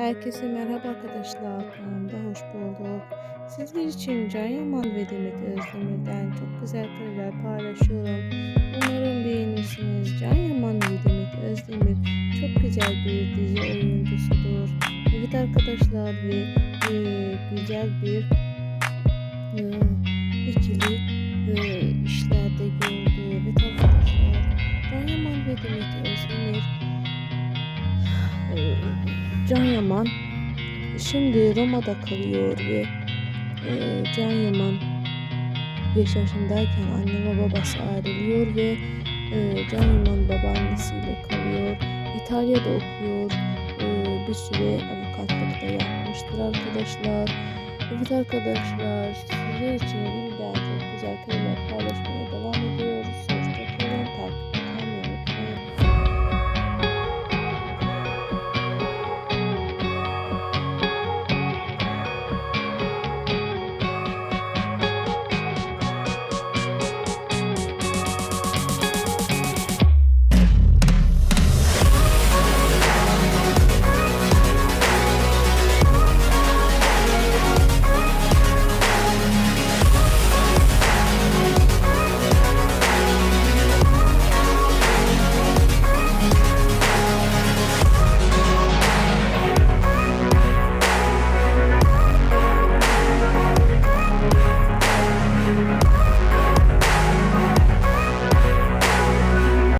Herkese merhaba arkadaşlar. Kanalımda hoş bulduk. Sizler için Can Yaman ve Demet Özdemir'den çok güzel kareler paylaşıyorum. Umarım beğenirsiniz. Can Yaman ve Demet Özdemir çok güzel bir dizi oyuncusudur. Evet arkadaşlar ve e, güzel bir e, ikili e, işlerde gördü. Evet arkadaşlar. Can Yaman ve Demet Özdemir e, Can Yaman şimdi Roma'da kalıyor ve e, Can Yaman 5 yaşındayken anne ve babası ayrılıyor ve e, Can Yaman babaannesiyle kalıyor. İtalya'da okuyor. E, bir süre avukatlıkta yapmıştır arkadaşlar. Evet arkadaşlar sizler için yeniden çok güzel kelimeler paylaşmaya devam ediyoruz.